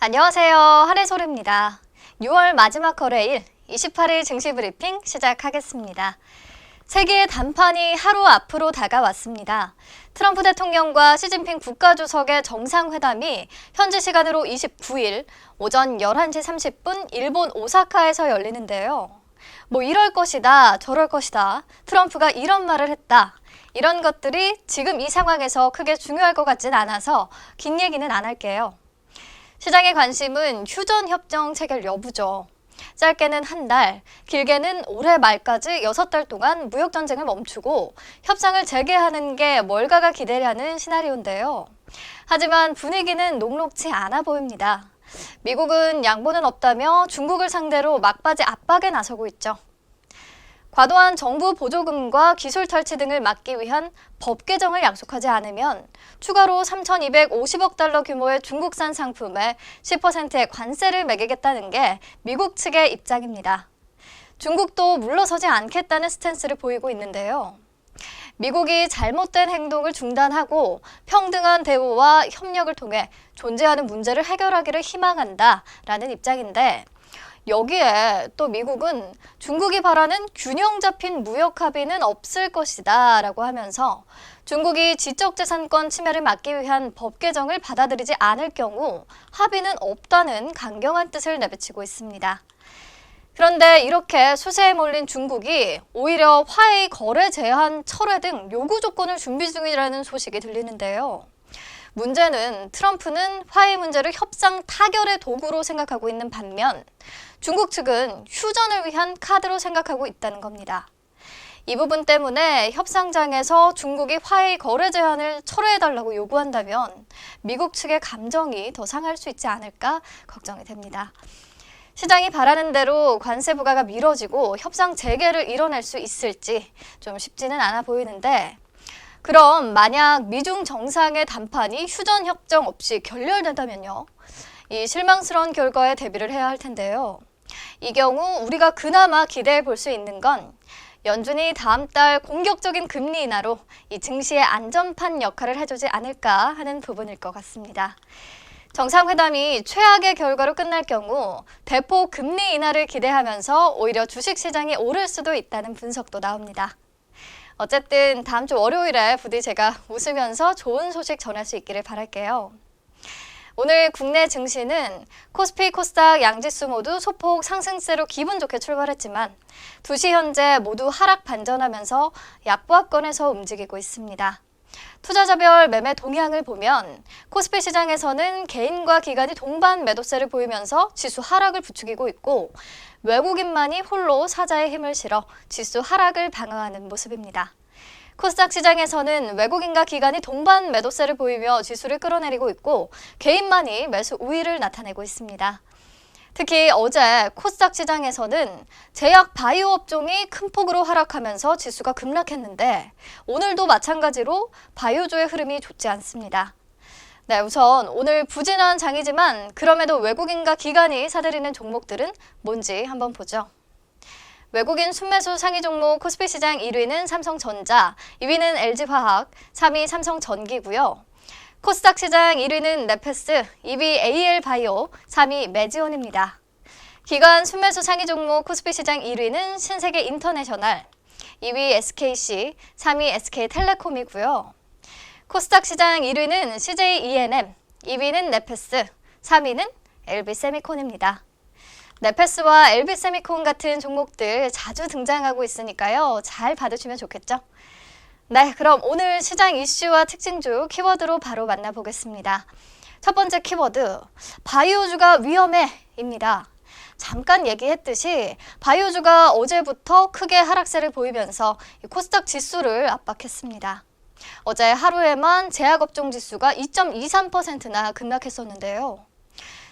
안녕하세요. 한혜솔입니다. 6월 마지막 거래일 28일 증시 브리핑 시작하겠습니다. 세계의 단판이 하루 앞으로 다가왔습니다. 트럼프 대통령과 시진핑 국가주석의 정상회담이 현지 시간으로 29일 오전 11시 30분 일본 오사카에서 열리는데요. 뭐 이럴 것이다, 저럴 것이다, 트럼프가 이런 말을 했다. 이런 것들이 지금 이 상황에서 크게 중요할 것 같진 않아서 긴 얘기는 안 할게요. 시장의 관심은 휴전 협정 체결 여부죠. 짧게는 한 달, 길게는 올해 말까지 여섯 달 동안 무역 전쟁을 멈추고 협상을 재개하는 게 뭘가가 기대려는 시나리오인데요. 하지만 분위기는 녹록치 않아 보입니다. 미국은 양보는 없다며 중국을 상대로 막바지 압박에 나서고 있죠. 과도한 정부 보조금과 기술 탈취 등을 막기 위한 법 개정을 약속하지 않으면 추가로 3,250억 달러 규모의 중국산 상품에 10%의 관세를 매기겠다는 게 미국 측의 입장입니다. 중국도 물러서지 않겠다는 스탠스를 보이고 있는데요. 미국이 잘못된 행동을 중단하고 평등한 대우와 협력을 통해 존재하는 문제를 해결하기를 희망한다라는 입장인데 여기에 또 미국은 중국이 바라는 균형 잡힌 무역 합의는 없을 것이다 라고 하면서 중국이 지적재산권 침해를 막기 위한 법 개정을 받아들이지 않을 경우 합의는 없다는 강경한 뜻을 내비치고 있습니다. 그런데 이렇게 수세에 몰린 중국이 오히려 화해 거래 제한 철회 등 요구 조건을 준비 중이라는 소식이 들리는데요. 문제는 트럼프는 화해 문제를 협상 타결의 도구로 생각하고 있는 반면 중국 측은 휴전을 위한 카드로 생각하고 있다는 겁니다. 이 부분 때문에 협상장에서 중국이 화해 거래 제한을 철회해달라고 요구한다면 미국 측의 감정이 더 상할 수 있지 않을까 걱정이 됩니다. 시장이 바라는 대로 관세 부과가 미뤄지고 협상 재개를 이뤄낼 수 있을지 좀 쉽지는 않아 보이는데 그럼 만약 미중 정상의 담판이 휴전 협정 없이 결렬된다면요. 이 실망스러운 결과에 대비를 해야 할 텐데요. 이 경우 우리가 그나마 기대해 볼 수 있는 건 연준이 다음 달 공격적인 금리 인하로 이 증시의 안전판 역할을 해주지 않을까 하는 부분일 것 같습니다. 정상회담이 최악의 결과로 끝날 경우 대폭 금리 인하를 기대하면서 오히려 주식시장이 오를 수도 있다는 분석도 나옵니다. 어쨌든 다음 주 월요일에 부디 제가 웃으면서 좋은 소식 전할 수 있기를 바랄게요. 오늘 국내 증시는 코스피, 코스닥, 양지수 모두 소폭 상승세로 기분 좋게 출발했지만 2시 현재 모두 하락 반전하면서 약보합권에서 움직이고 있습니다. 투자자별 매매 동향을 보면 코스피 시장에서는 개인과 기관이 동반 매도세를 보이면서 지수 하락을 부추기고 있고 외국인만이 홀로 사자의 힘을 실어 지수 하락을 방어하는 모습입니다. 코스닥 시장에서는 외국인과 기관이 동반 매도세를 보이며 지수를 끌어내리고 있고 개인만이 매수 우위를 나타내고 있습니다. 특히 어제 코스닥 시장에서는 제약 바이오 업종이 큰 폭으로 하락하면서 지수가 급락했는데 오늘도 마찬가지로 바이오주의 흐름이 좋지 않습니다. 네, 우선 오늘 부진한 장이지만 그럼에도 외국인과 기관이 사들이는 종목들은 뭔지 한번 보죠. 외국인 순매수 상위 종목 코스피 시장 1위는 삼성전자, 2위는 LG화학, 3위 삼성전기고요. 코스닥 시장 1위는 네페스, 2위 AL바이오, 3위 매지온입니다. 기관 순매수 상위 종목 코스피 시장 1위는 신세계 인터내셔널, 2위 SKC, 3위 SK텔레콤이고요. 코스닥 시장 1위는 CJ ENM, 2위는 네페스, 3위는 LB세미콘입니다. 네페스와 LB세미콘 같은 종목들 자주 등장하고 있으니까요. 잘 받으시면 좋겠죠? 네, 그럼 오늘 시장 이슈와 특징주 키워드로 바로 만나보겠습니다. 첫 번째 키워드, 바이오주가 위험해입니다. 잠깐 얘기했듯이 바이오주가 어제부터 크게 하락세를 보이면서 코스닥 지수를 압박했습니다. 어제 하루에만 제약업종 지수가 2.23%나 급락했었는데요.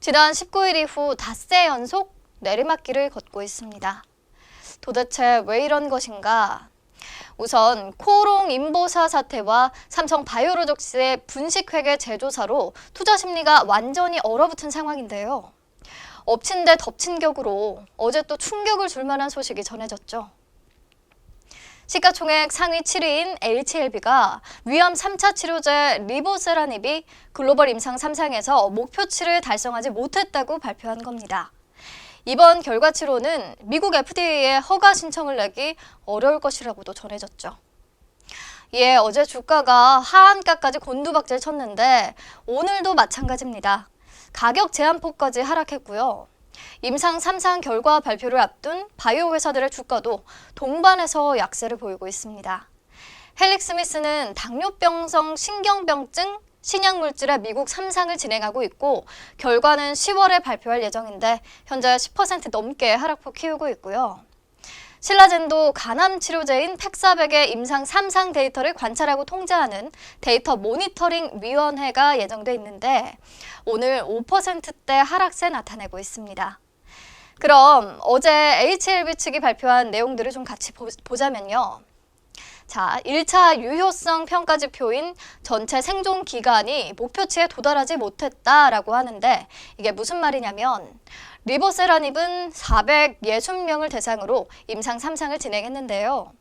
지난 19일 이후 닷새 연속 내리막길을 걷고 있습니다. 도대체 왜 이런 것인가? 우선 코오롱 인보사 사태와 삼성 바이오로직스의 분식회계 제조사로 투자 심리가 완전히 얼어붙은 상황인데요. 엎친 데 덮친 격으로 어제 또 충격을 줄 만한 소식이 전해졌죠. 시가총액 상위 7위인 HLB가 위암 3차 치료제 리보세라닙이 글로벌 임상 3상에서 목표치를 달성하지 못했다고 발표한 겁니다. 이번 결과치로는 미국 FDA에 허가 신청을 내기 어려울 것이라고도 전해졌죠. 예, 어제 주가가 하한가까지 곤두박질 쳤는데 오늘도 마찬가지입니다. 가격 제한폭까지 하락했고요. 임상 3상 결과 발표를 앞둔 바이오 회사들의 주가도 동반해서 약세를 보이고 있습니다. 헬릭 스미스는 당뇨병성 신경병증 신약물질의 미국 3상을 진행하고 있고 결과는 10월에 발표할 예정인데 현재 10% 넘게 하락폭 키우고 있고요. 신라젠도 간암 치료제인 팩사백의 임상 3상 데이터를 관찰하고 통제하는 데이터 모니터링 위원회가 예정돼 있는데 오늘 5%대 하락세 나타내고 있습니다. 그럼 어제 HLB 측이 발표한 내용들을 좀 같이 보, 보자면요. 자, 1차 유효성 평가 지표인 전체 생존 기간이 목표치에 도달하지 못했다라고 하는데 이게 무슨 말이냐면 리보세라닙은 460명을 대상으로 임상 3상을 진행했는데요.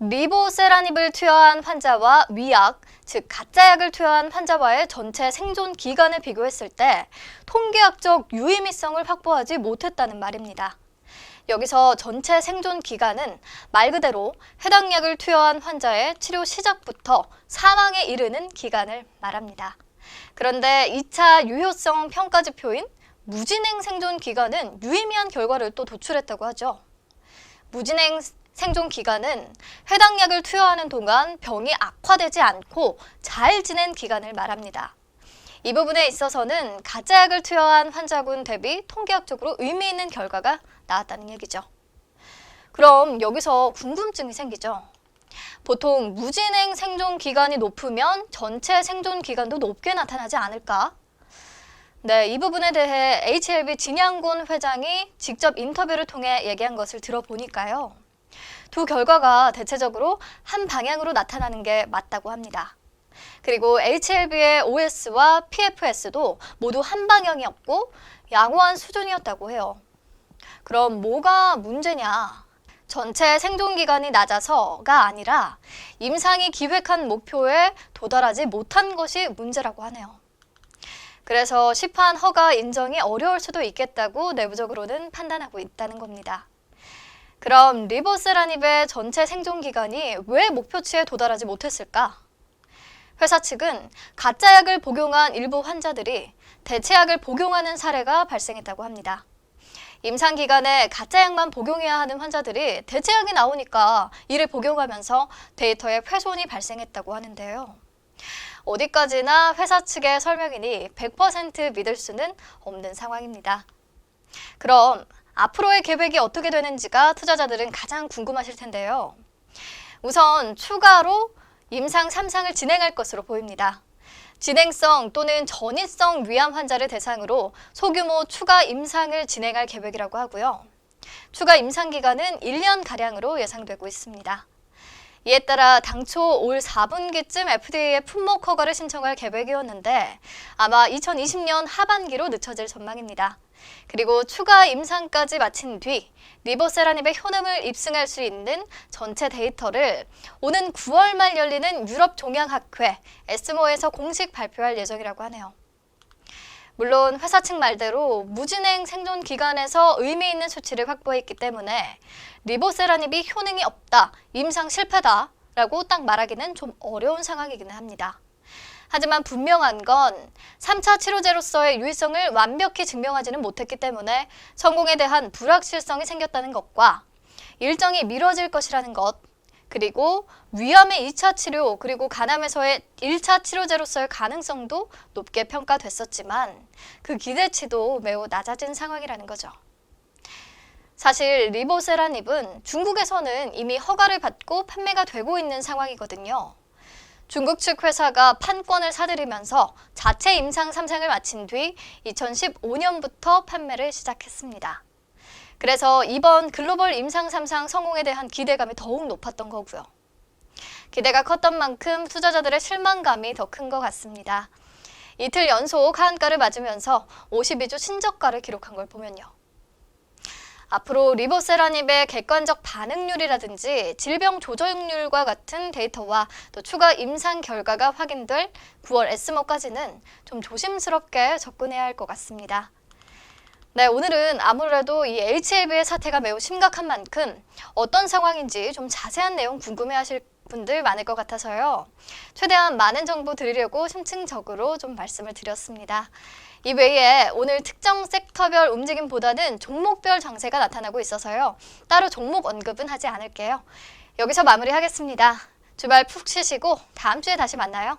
리보세라닙을 투여한 환자와 위약, 즉 가짜약을 투여한 환자와의 전체 생존 기간을 비교했을 때 통계학적 유의미성을 확보하지 못했다는 말입니다. 여기서 전체 생존 기간은 말 그대로 해당 약을 투여한 환자의 치료 시작부터 사망에 이르는 기간을 말합니다. 그런데 2차 유효성 평가 지표인 무진행 생존 기간은 유의미한 결과를 또 도출했다고 하죠. 무진행 생존 기간은 해당 약을 투여하는 동안 병이 악화되지 않고 잘 지낸 기간을 말합니다. 이 부분에 있어서는 가짜 약을 투여한 환자군 대비 통계학적으로 의미 있는 결과가 나왔다는 얘기죠. 그럼 여기서 궁금증이 생기죠. 보통 무진행 생존 기간이 높으면 전체 생존 기간도 높게 나타나지 않을까? 네, 이 부분에 대해 HLB 진양곤 회장이 직접 인터뷰를 통해 얘기한 것을 들어보니까요. 두 결과가 대체적으로 한 방향으로 나타나는 게 맞다고 합니다. 그리고 HLB의 OS와 PFS도 모두 한 방향이었고 양호한 수준이었다고 해요. 그럼 뭐가 문제냐? 전체 생존 기간이 낮아서가 아니라 임상이 기획한 목표에 도달하지 못한 것이 문제라고 하네요. 그래서 시판 허가 인정이 어려울 수도 있겠다고 내부적으로는 판단하고 있다는 겁니다. 그럼 리보세라닙의 전체 생존 기간이 왜 목표치에 도달하지 못했을까? 회사 측은 가짜 약을 복용한 일부 환자들이 대체약을 복용하는 사례가 발생했다고 합니다. 임상 기간에 가짜 약만 복용해야 하는 환자들이 대체약이 나오니까 이를 복용하면서 데이터에 훼손이 발생했다고 하는데요. 어디까지나 회사 측의 설명이니 100% 믿을 수는 없는 상황입니다. 그럼 앞으로의 계획이 어떻게 되는지가 투자자들은 가장 궁금하실 텐데요. 우선 추가로 임상 3상을 진행할 것으로 보입니다. 진행성 또는 전이성 위암 환자를 대상으로 소규모 추가 임상을 진행할 계획이라고 하고요. 추가 임상 기간은 1년가량으로 예상되고 있습니다. 이에 따라 당초 올 4분기쯤 FDA에 품목 허가를 신청할 계획이었는데 아마 2020년 하반기로 늦춰질 전망입니다. 그리고 추가 임상까지 마친 뒤 리보세라닙의 효능을 입증할 수 있는 전체 데이터를 오는 9월 말 열리는 유럽 종양학회 에스모에서 공식 발표할 예정이라고 하네요. 물론 회사 측 말대로 무진행 생존 기간에서 의미 있는 수치를 확보했기 때문에 리보세라닙이 효능이 없다, 임상 실패다 라고 딱 말하기는 좀 어려운 상황이기는 합니다. 하지만 분명한 건 3차 치료제로서의 유의성을 완벽히 증명하지는 못했기 때문에 성공에 대한 불확실성이 생겼다는 것과 일정이 미뤄질 것이라는 것, 그리고 위암의 2차 치료, 그리고 간암에서의 1차 치료제로서의 가능성도 높게 평가됐었지만 그 기대치도 매우 낮아진 상황이라는 거죠. 사실 리보세라닙은 중국에서는 이미 허가를 받고 판매가 되고 있는 상황이거든요. 중국 측 회사가 판권을 사들이면서 자체 임상 3상을 마친 뒤 2015년부터 판매를 시작했습니다. 그래서 이번 글로벌 임상 3상 성공에 대한 기대감이 더욱 높았던 거고요. 기대가 컸던 만큼 투자자들의 실망감이 더 큰 것 같습니다. 이틀 연속 하한가를 맞으면서 52주 신저가를 기록한 걸 보면요. 앞으로 리보세라닙의 객관적 반응률이라든지 질병 조절률과 같은 데이터와 또 추가 임상 결과가 확인될 9월 S모까지는 좀 조심스럽게 접근해야 할 것 같습니다. 네, 오늘은 아무래도 이 HLB의 사태가 매우 심각한 만큼 어떤 상황인지 좀 자세한 내용 궁금해하실 분들 많을 것 같아서요. 최대한 많은 정보 드리려고 심층적으로 좀 말씀을 드렸습니다. 이 외에 오늘 특정 섹터별 움직임보다는 종목별 장세가 나타나고 있어서요. 따로 종목 언급은 하지 않을게요. 여기서 마무리하겠습니다. 주말 푹 쉬시고 다음 주에 다시 만나요.